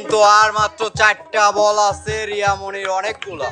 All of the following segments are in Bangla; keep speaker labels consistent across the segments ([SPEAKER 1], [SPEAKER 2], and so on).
[SPEAKER 1] কিন্তু আর মাত্র চারটা বল আছে রিয়ামণির অনেকগুলা।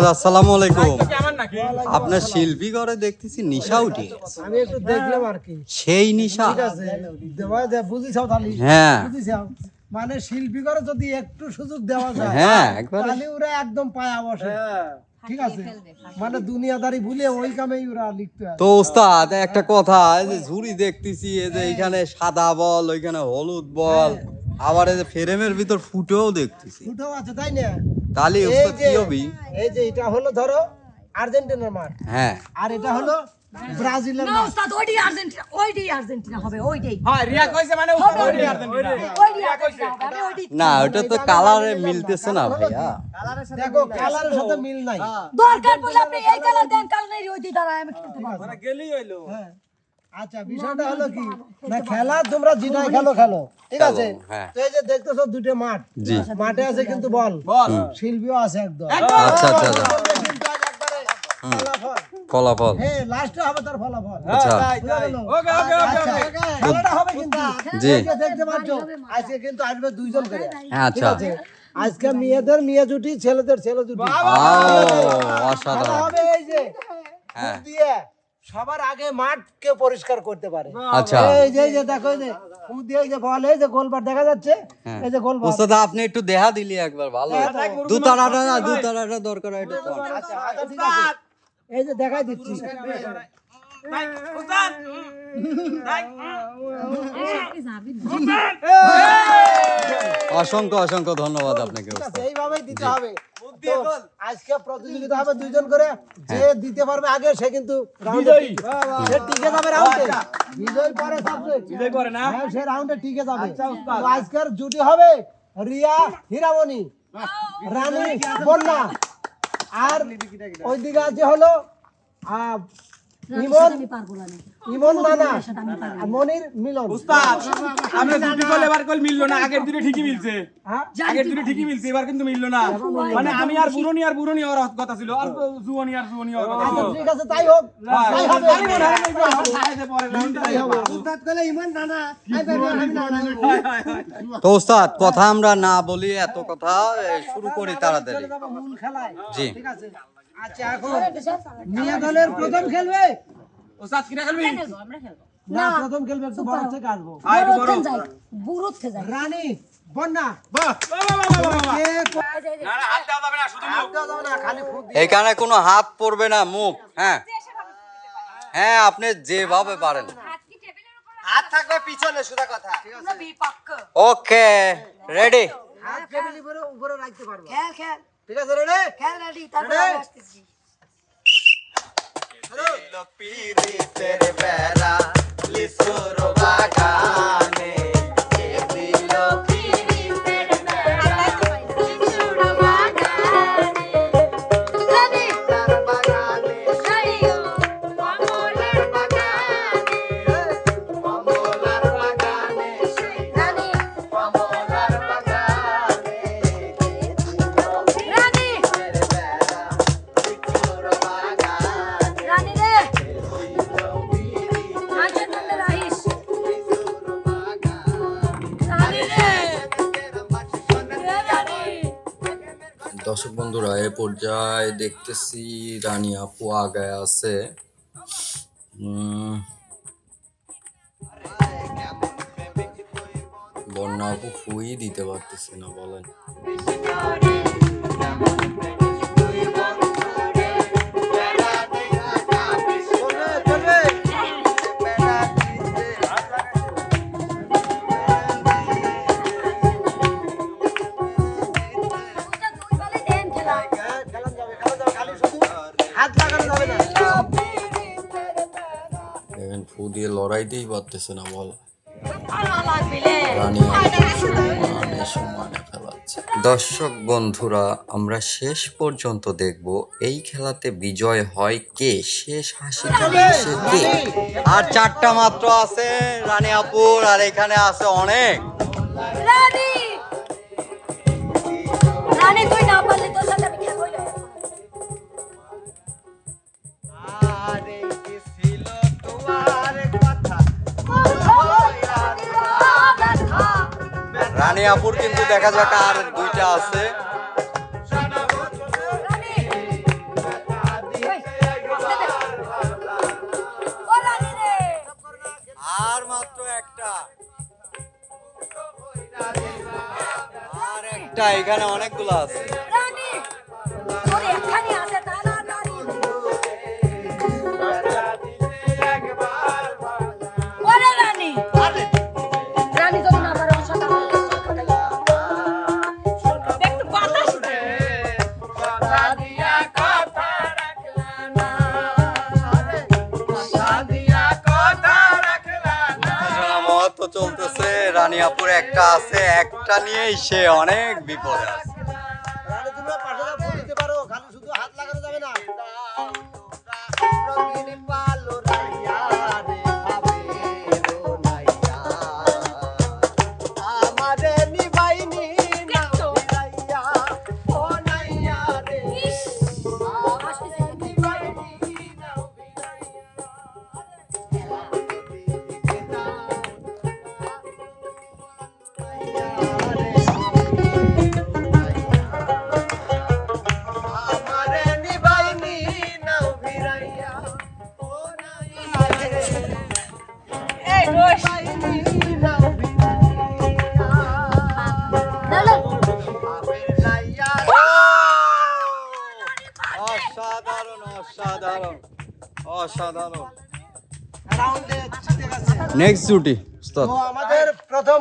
[SPEAKER 1] আসসালামু আলাইকুম। আপনার শিল্পী ঘরে দেখতেছি নিশা উঠে।
[SPEAKER 2] আমি একটু দেখলাম আর কি।
[SPEAKER 1] সেই নিশা।
[SPEAKER 2] বুঝিছাও তাহলে।
[SPEAKER 1] হ্যাঁ।
[SPEAKER 2] বুঝিছাও। মানে শিল্পী করে যদি একটু সুযোগ দেওয়া যায়
[SPEAKER 1] হ্যাঁ
[SPEAKER 2] তাহলে ওরা একদম পায়া বসে।
[SPEAKER 3] হ্যাঁ।
[SPEAKER 2] ঠিক আছে। মানে দুনিয়াদারি ভুলে ওই কামেই ওরা লিখতে
[SPEAKER 1] তো ওস্তাদ একটা কথা এই যে ঝুড়ি দেখতেছি এই যে এখানে সাদা বল ওইখানে হলুদ বল আবার এই যে ফ্রেমের ভিতর ফুটেও দেখতেছি।
[SPEAKER 2] ফুটেও আছে তাই না?
[SPEAKER 1] তাহলে
[SPEAKER 2] এই
[SPEAKER 1] কি হবি?
[SPEAKER 2] এই যে এটা হলো ধরো আর্জেন্টিনার মাঠ।
[SPEAKER 1] হ্যাঁ।
[SPEAKER 2] আর এটা হলো ব্রাজিলের
[SPEAKER 4] না
[SPEAKER 2] মাঠ।
[SPEAKER 4] ওস্তাদ আর্জেন্টিনা ওইটাই আর্জেন্টিনা হবে ওইটাই
[SPEAKER 3] হ্যাঁ রিয়া কইছে মানে ওইটাই। আর্জেন্টিনা।
[SPEAKER 4] ওইটাই আর্জেন্টিনা আমি ওইটাই
[SPEAKER 1] না ওটা তো কালারে মিলতেছে না ভাইয়া।
[SPEAKER 2] দেখো কালারের সাথে মিল নাই।
[SPEAKER 4] দরকার পড়লে আপনি এই কালার দেন কালার ওইটাই দাঁড়ায় আমি খেলতে পারব।
[SPEAKER 3] মানে গেলি হইল।
[SPEAKER 2] হ্যাঁ। আচ্ছা বিষয়টা হলো কি না খেলা তোমরা খেলো খেলো ঠিক আছে
[SPEAKER 1] হ্যাঁ।
[SPEAKER 2] তো এই যে দেখতেছো দুটো মাঠ মাঠে আছে কিন্তু বল
[SPEAKER 3] বল
[SPEAKER 2] শিল্পীও আছে একদম
[SPEAKER 1] আচ্ছা আচ্ছা আচ্ছা
[SPEAKER 2] কিন্তু আজ একবারে ফলাফল। হ্যাঁ লাস্টে হবে তার ফলাফল
[SPEAKER 1] আচ্ছা
[SPEAKER 3] তাই
[SPEAKER 2] বুঝা
[SPEAKER 3] তাই
[SPEAKER 2] গেল?
[SPEAKER 3] ওকে ওকে ওকে
[SPEAKER 2] আচ্ছা, খেলাটা হবে কিন্তু
[SPEAKER 1] জি।
[SPEAKER 2] দেখতে পাচ্ছ আজকে কিন্তু আসবে দুইজন করে
[SPEAKER 1] হ্যাঁ, আচ্ছা
[SPEAKER 2] আজকে মেয়েদের মেয়ে জুটি ছেলেদের ছেলে জুটি
[SPEAKER 1] অসাধারণ
[SPEAKER 2] হবে এই যে
[SPEAKER 1] হ্যাঁ
[SPEAKER 2] ফুট দিয়ে সবার আগে মাঠকে পরিষ্কার করতে পারে।
[SPEAKER 1] আচ্ছা।
[SPEAKER 2] এই যে এই যে দেখো এই যে এই যে বল এই যে গোলবার দেখা যাচ্ছে
[SPEAKER 1] হ্যাঁ।
[SPEAKER 2] এই যে গোলবার
[SPEAKER 1] ওস্তাদ আপনি একটু দেহা দিলি একবার ভালো। দু তারাটা না দু দরকার হয়।
[SPEAKER 2] আচ্ছা আচ্ছা এই যে দেখাই দিচ্ছি।
[SPEAKER 1] অসংখ্য অসংখ্য ধন্যবাদ আপনাকে
[SPEAKER 2] এইভাবেই দিতে হবে। আজকে প্রতিযোগিতা হবে দুইজন করে। যে দিতে পারবে আগে সে কিন্তু সে টিকে যাবে রাউন্ডে বিজয় পরে সাবজেক্ট
[SPEAKER 3] বিজয় করে না?
[SPEAKER 2] হ্যাঁ সে রাউন্ডে টিকে যাবে।
[SPEAKER 3] আচ্ছা, উস্তাদ।
[SPEAKER 2] তো আজকের জুটি হবে রিয়া হীরামণি রানী বন্যা। আর ওইদিকে আছে হলো আহ, ইমন
[SPEAKER 5] আমি পারব না
[SPEAKER 2] ইমন নানা
[SPEAKER 5] সাথে আমি পারব
[SPEAKER 2] আর মনির মিলন।
[SPEAKER 3] উস্তাদ আমরা দুটি কল এবার কল মিললো না আগের দুটো ঠিকই মিলছে।
[SPEAKER 2] হ্যাঁ?
[SPEAKER 3] আগের দুটো ঠিকই মিলছে এবার কিন্তু মিললো না। মানে আমি আর বুড়নি আর বুড়নি হওয়ার কথা ছিল আর জুয়নি আর জুয়নি হওয়ার কথা
[SPEAKER 2] আচ্ছা
[SPEAKER 3] ছিল।
[SPEAKER 2] ঠিক আছে তাই হোক। তাই হবে।
[SPEAKER 3] মনে হয়।
[SPEAKER 1] উস্তাদ ইমান নানা
[SPEAKER 6] তো কথা আমরা না বলি এত কথা শুরু করি তাড়াতাড়ি। জি।
[SPEAKER 2] ঠিক আছে। আচ্ছা এখন মিয়া দলের প্রথম খেলবে?
[SPEAKER 3] খেলবি?
[SPEAKER 5] আমরা খেলব
[SPEAKER 2] না প্রথম খেলবে একটু বড় থেকে আসব
[SPEAKER 3] আয় বড়।
[SPEAKER 5] যাই যাই।
[SPEAKER 2] রানী
[SPEAKER 3] শুধু
[SPEAKER 6] কোনো হাত পড়বে না মুখ হ্যাঁ। হ্যাঁ আপনি যেভাবে পারেন।
[SPEAKER 1] হাত থাকবে পিছনে সুদা কথা।
[SPEAKER 6] Okay ready.
[SPEAKER 2] হাত টেবিল উপরে উপরে রাখতে পারব।
[SPEAKER 5] খেল খেল।
[SPEAKER 2] ঠিক আছে রেডি
[SPEAKER 5] খেল রেডি তারপর আমি আসতেছি।
[SPEAKER 1] পীড়িতের বেড়া লিসুর বাগানে।
[SPEAKER 6] পর্যায়ে দেখতেছি রানী আপু আগায় আছে। বন্যা আপু খুবই দিতে পারতেছি না বলেন। লড়াইতেই পারতেছে না বল। দর্শক বন্ধুরা আমরা শেষ পর্যন্ত দেখব এই খেলাতে বিজয় হয় কে? শেষ হাসি কে? আর চারটা মাত্র আছে রানী আপুর আর এখানে আছে অনেক।
[SPEAKER 5] রানী! রানী তুই না
[SPEAKER 6] রানী আপুর কিন্তু দেখা যাক আর দুইটা আছে। আর মাত্র একটা। আর একটা, এখানে অনেকগুলো আছে। চলতেছে। রানী আপুর একটা আছে একটা নিয়েই সে অনেক বিপদে আছে। অসাধারণ নেক্সট জুটি
[SPEAKER 2] তো আমাদের প্রথম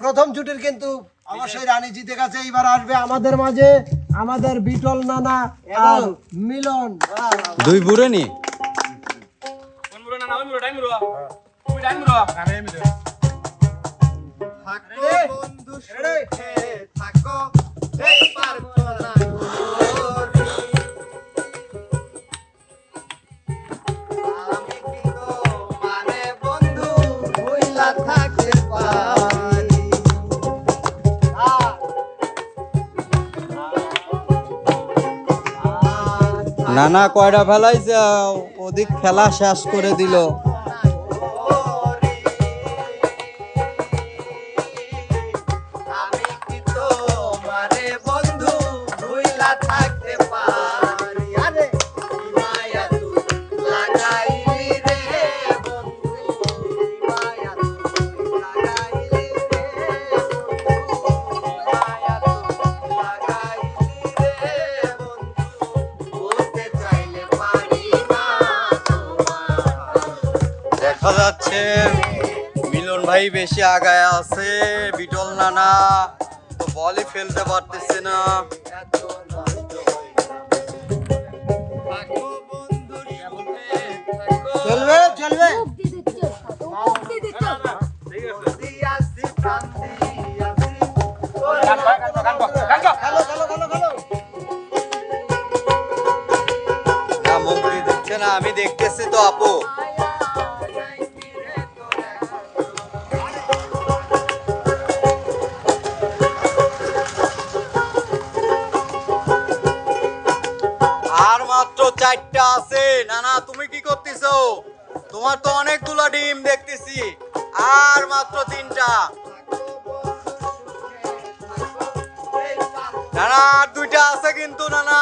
[SPEAKER 2] প্রথম জুটির কিন্তু অবশ্যই রানী জিতে গেছে এবার আসবে আমাদের মাঝে আমাদের বিটল নানা আর মিলন।
[SPEAKER 6] দুই বুড়ে নি।
[SPEAKER 3] না না
[SPEAKER 1] থাকো বন্ধু থাকো এই প্রার্থনা করি না না কয়টা ফেলাইছে ওদিক খেলা শেষ করে দিল। ভাই বেশি আগায় আছে বিটল নানা। তো বলই ফেলতে পারতেছে না।
[SPEAKER 2] চলবে চলবে।
[SPEAKER 1] আমি দেখতেছি তো আপু। চারটা আছে না না তুমি কি করতেছো? তোমার তো অনেকগুলো ডিম দেখতেছি। আর মাত্র তিনটা। না না আর দুইটা আছে কিন্তু, নানা।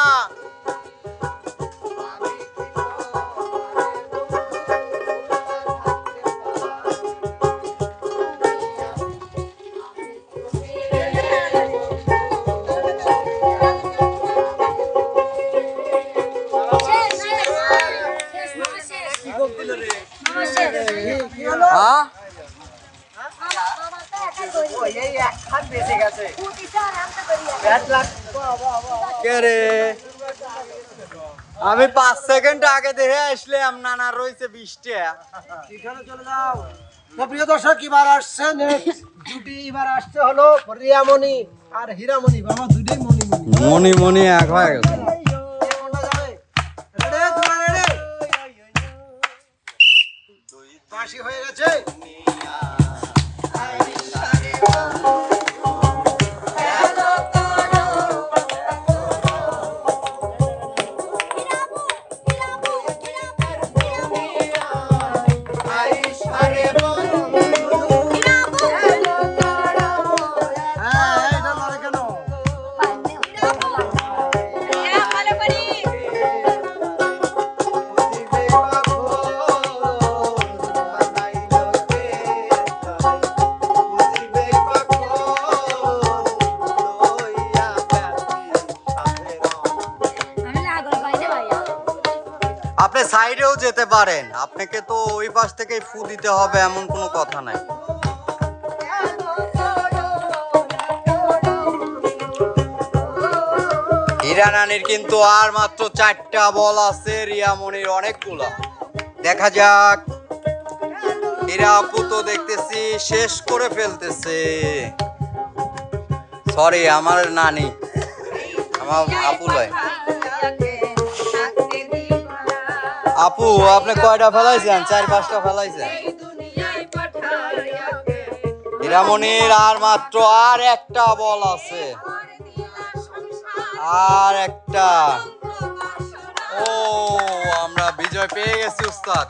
[SPEAKER 1] আমি পাঁচ সেকেন্ড আগে দেখে আসলাম নানা রয়েছে বিশটা।
[SPEAKER 2] এখানে চলে যাও। তো প্রিয় দর্শক এবার আসছে দুটি এবার আসছে হলো রিয়ামণি আর হীরামণি। বাবা দুটি মণি মণি
[SPEAKER 1] মনি মনি এক হয়ে গেছে। আপনি সাইডেও যেতে পারেন। আপনাকে তো ওই পাশ থেকে ফু দিতে হবে, এমন কোনো কথা নাই। হীরা নানির কিন্তু আর মাত্র চারটা বল আছে রিয়ামণির অনেকগুলো। দেখা যাক। হীরা আপু তো দেখতেছি শেষ করে ফেলতেছে। সরি আমার নানি। আমার আপু লয়। আপু আপনি কয়টা ফেলাইছেন? চার পাঁচটা ফেলাইছেন? হীরামণির আর মাত্র আর একটা বল আছে। আর একটা। ও আমরা বিজয় পেয়ে গেছি উস্তাদ।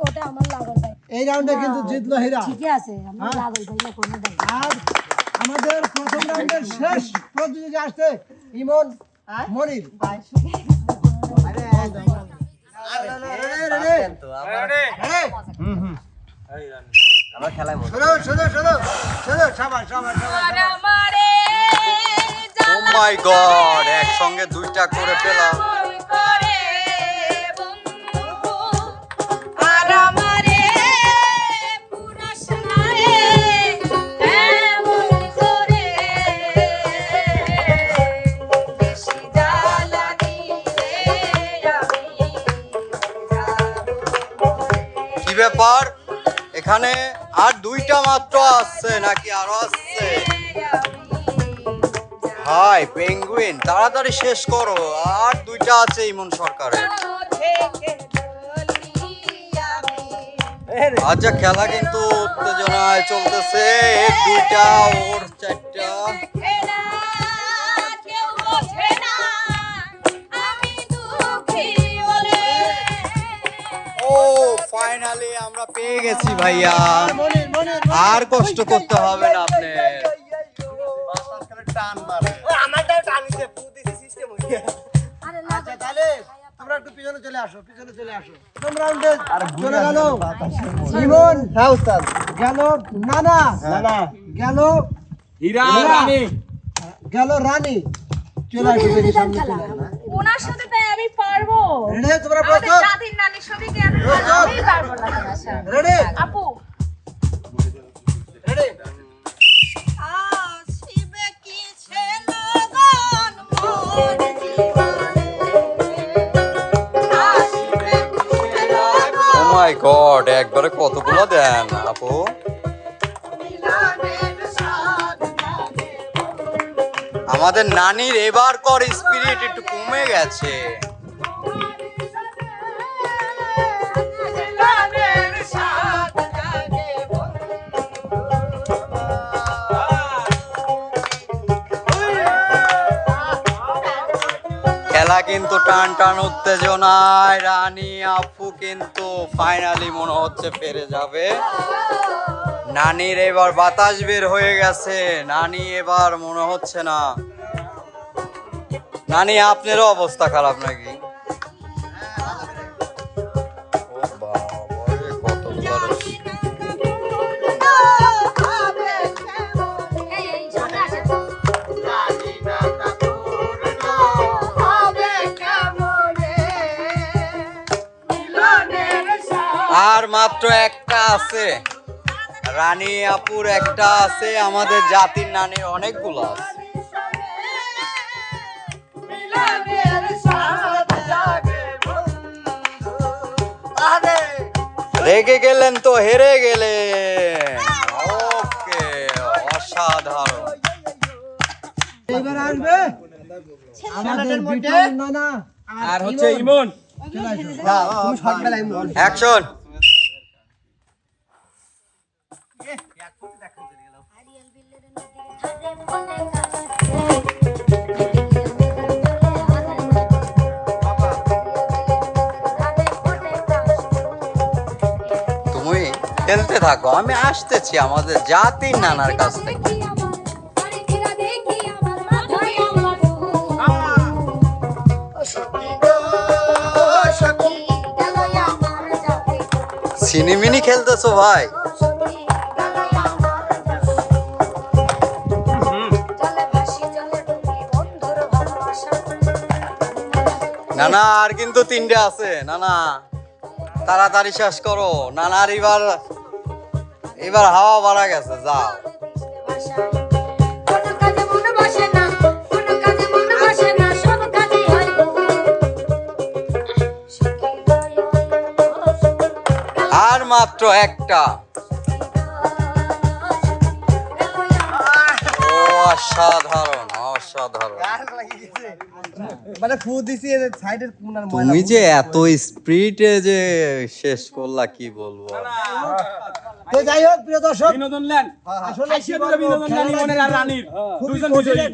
[SPEAKER 4] কোটা আমার লাগল ভাই
[SPEAKER 2] এই রাউন্ডে কিন্তু জিতলো হীরা।
[SPEAKER 4] ঠিকই আছে আমার লাগল ভাই কোনো
[SPEAKER 2] আর আমাদের প্রথম রাউন্ডের শেষ প্রতিযোগী আসছে ইমন মনির। শোনো শোনো শোনো শোনো সাবাস সাবাস সাবাস
[SPEAKER 1] ও মাই গড একসঙ্গে দুইটা করে পেলাম। ব্যাপার এখানে আর দুইটা মাত্র আসছে, নাকি আরও আসছে? হাই, পেঙ্গুইন, তাড়াতাড়ি শেষ করো। আর দুইটা আছে ইমন সরকারের। আচ্ছা খেলা কিন্তু উত্তেজনায় চলতেছে। দুইটা, ওর চারটা।
[SPEAKER 6] ফাইনালি আমরা পেয়ে গেছি ভাইয়া। আর কষ্ট করতে হবে না আপনি।
[SPEAKER 1] টান মারে। আমারটাও টানিছে ফু দিছে সিস্টেম হইছে
[SPEAKER 5] আরে
[SPEAKER 2] তাহলে তোমরা একটু পিছনে চলে আসো পিছনে চলে আসো। প্রথম রাউন্ডে চলে গেল। ইমন হ্যাঁ উস্তাদ গেল নানা। নানা। গেল
[SPEAKER 3] হীরা
[SPEAKER 2] হীরা।
[SPEAKER 3] রানী।
[SPEAKER 2] গেল রানী। চলে আসো বেশি সামনে চলে
[SPEAKER 5] ওনার সাথে তাই আমি পারব।
[SPEAKER 2] রেডি তোমরা প্রস্তুত?
[SPEAKER 5] জাতির নানির সাথে কি আমি আমি পারব না তোমার
[SPEAKER 2] রেডি?
[SPEAKER 5] আপু।
[SPEAKER 2] রেডি?
[SPEAKER 6] একবারে কতগুলো দেন আপু? আমাদের নানির এবার কর স্পিরিট একটু কমে গেছে। খেলা কিন্তু টান টান উত্তেজনায়, রানী আপু কিন্তু ফাইনালি মনে হচ্ছে পেরে যাবে। নানির এবার বাতাস বের হয়ে গেছে, নানি এবার মনে হচ্ছে না নানি, আপনারও অবস্থা খারাপ নাকি? আর মাত্র একটা আছে। রানী আপুর একটা আছে, আমাদের জাতির নানির অনেকগুলো আছে। রেগে গেলেন তো হেরে গেলেন। ওকে অসাধারণ।
[SPEAKER 2] এবার আসবে? আমাদের বিটল নানা।
[SPEAKER 3] আর হচ্ছে ইমন।
[SPEAKER 2] তুমি শর্ট
[SPEAKER 6] থাকো, আমি আসতেছি আমাদের জাতির নানার কাছ থেকে। সিনেমিনি খেলতেছো ভাই? নানা, আর কিন্তু তিনটে আছে। নানা, তাড়াতাড়ি শেষ করো। নানার এবার এবার হাওয়া বাড়া গেছে যাও।
[SPEAKER 5] কোনো কাজে মনে বসে না কোনো কাজে মনে বসে না সব কাজে হয়
[SPEAKER 6] আর মাত্র একটা। অসাধারণ অসাধারণ।
[SPEAKER 2] মানে ফু দিছি সাইডের কোনার
[SPEAKER 6] তুমি যে এত স্পিডে যে শেষ করলা কি বলব?
[SPEAKER 2] তো যাই হোক প্রিয় দর্শক
[SPEAKER 3] বিনোদন
[SPEAKER 2] আসলে
[SPEAKER 3] দুটো বিনোদন ইমনের আর রানীর। দুজন বিজয়ী।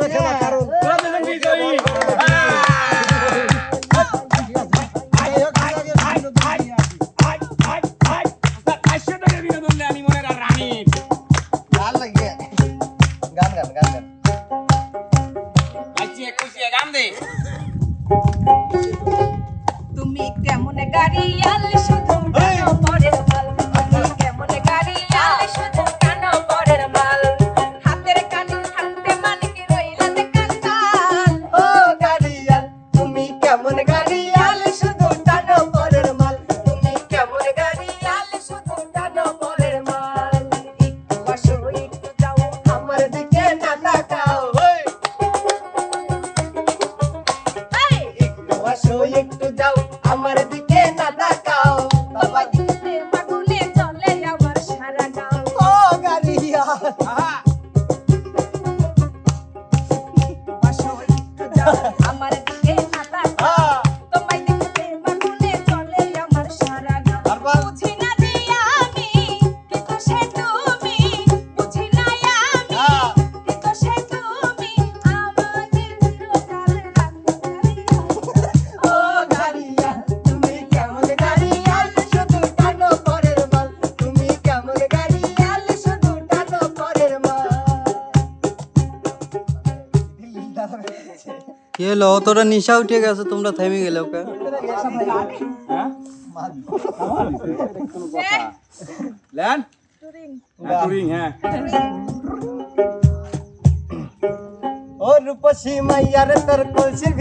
[SPEAKER 2] কারণ
[SPEAKER 3] দুজন বিজয়ী।
[SPEAKER 5] তুমি কেমন গাড়ি আলে শুধু কানো
[SPEAKER 7] তোরা নিশা উঠে গেছে তোমরা থেমে গেলে ওকে।
[SPEAKER 3] ল্যান্ড টুরিং হ্যাঁ।
[SPEAKER 1] ও রূপসী মাইয়ার তোর কলসির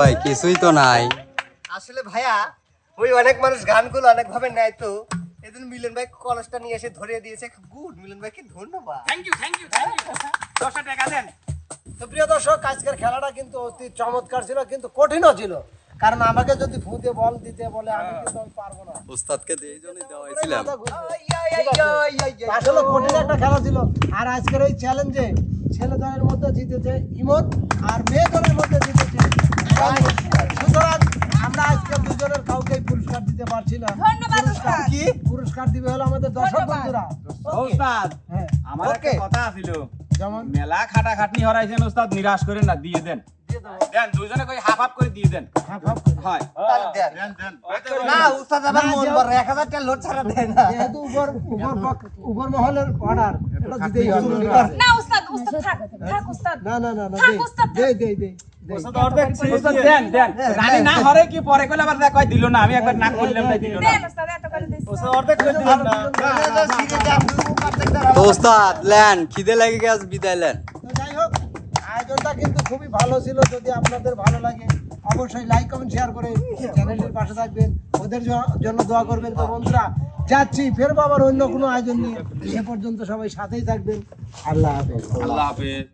[SPEAKER 7] ভাই কিছুই তো নাই।
[SPEAKER 1] আসলে ভাইয়া ওই অনেক মানুষ গানগুলো অনেক ভাবে নেয় তো। এদিন মিলন ভাই কলেজটা নিয়ে এসে ধরিয়ে দিয়েছে। গুড মিলন ভাইকে ধন্যবাদ।
[SPEAKER 3] Thank you thank you thank you দশটা টাকা দেন।
[SPEAKER 2] তো প্রিয় দর্শক আজকের খেলাটা কিন্তু অতি চমৎকার ছিল কিন্তু কঠিনও ছিল। কারণ আমাকে যদি ফুঁতে বল দিতে বলে আমি কিন্তু আমি পারব না।
[SPEAKER 7] উস্তাদকে দিয়ে এই জন্যই দেওয়া
[SPEAKER 2] আছে? আসলে কঠিন একটা খেলা ছিল। আর আজকের এই চ্যালেঞ্জে ছেলে দলের মধ্যে জিতেছে ইমন আর মেয়ে দলের মধ্যে। সুতরাং আমরা আজকে দুজনের কাউকে পুরস্কার দিতে পারছি না। পুরস্কার কি? পুরস্কার দিবে হলো আমাদের দর্শক বন্ধুরা।
[SPEAKER 3] ওস্তাদ
[SPEAKER 2] হ্যাঁ।
[SPEAKER 3] আমার একটা কথা ছিল
[SPEAKER 2] যেমন?
[SPEAKER 3] মেলা খাটা খাটনি হরাইছেন ওস্তাদ নিরাশ করেন না দিয়ে দেন। দেন দুইজনে কই হাফ হাফ করে দিয়ে দেন।
[SPEAKER 2] হাফ হাফ করে।
[SPEAKER 3] হয়।
[SPEAKER 1] তাহলে দেন। না উস্তাদ আবার মন বড় এক হাজার টাকা লোড ছাড়া দেয় না।
[SPEAKER 2] যেহেতু উপর উপর উপর মহলের অর্ডার এটা দিতেই হবে।
[SPEAKER 5] না। উস্তাদ উস্তাদ থাক থাক উস্তাদ
[SPEAKER 2] না না না না
[SPEAKER 5] থাক, উস্তাদ,
[SPEAKER 2] দে দে দে দে।
[SPEAKER 3] ওস্তাদ দেন দেন। রানী না হরে কি পরে কইলে আবার দেখ কই দিল না? আমি একবার না করলাম তাই দিল না।
[SPEAKER 5] দেন উস্তাদ এত করে দিচ্ছি
[SPEAKER 3] অর্ধেক করে দিলাম না।
[SPEAKER 7] তো উস্তাদ ল্যান খিদে লেগে গেছে বিদায়
[SPEAKER 2] লেন। যাই হোক আয়োজনটা কিন্তু খুবই ভালো ছিল যদি আপনাদের ভালো লাগে। অবশ্যই লাইক কমেন্ট শেয়ার করে চ্যানেলটির পাশে থাকবেন। ওদের জন্য দোয়া করবেন তো বন্ধুরা। যাচ্ছি, ফেরবো আবার অন্য কোনো আয়োজন নিয়ে। সে পর্যন্ত সবাই সাথেই থাকবেন। আল্লাহ হাফেজ।
[SPEAKER 3] আল্লাহ হাফেজ।